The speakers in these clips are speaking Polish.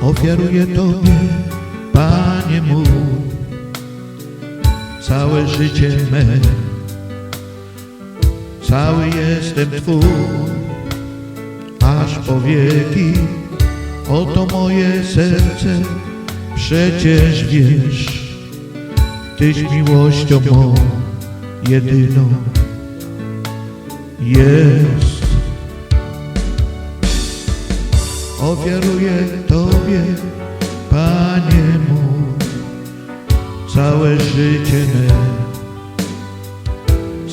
Ofiaruję Tobie, Panie mój, całe życie me. Cały jestem Twój, aż po wieki. Oto moje serce, przecież wiesz, Tyś miłością mą jedyną jest. Ofiaruję Tobie, Panie mój, całe życie me.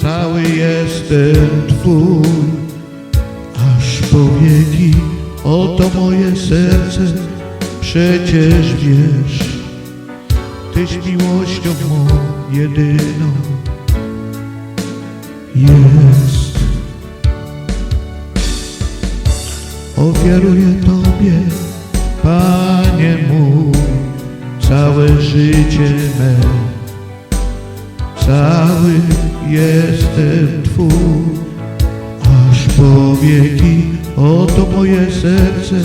Cały jestem Twój, aż po wieki. Oto moje serce, przecież wiesz, Tyś miłością mą jedyną jest. Ofiaruję Tobie, Panie mój, całe życie me. Cały jestem Twój, aż po wieki. Oto moje serce,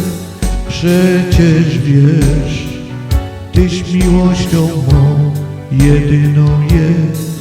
przecież wiesz, Tyś miłością mą jedyną jest.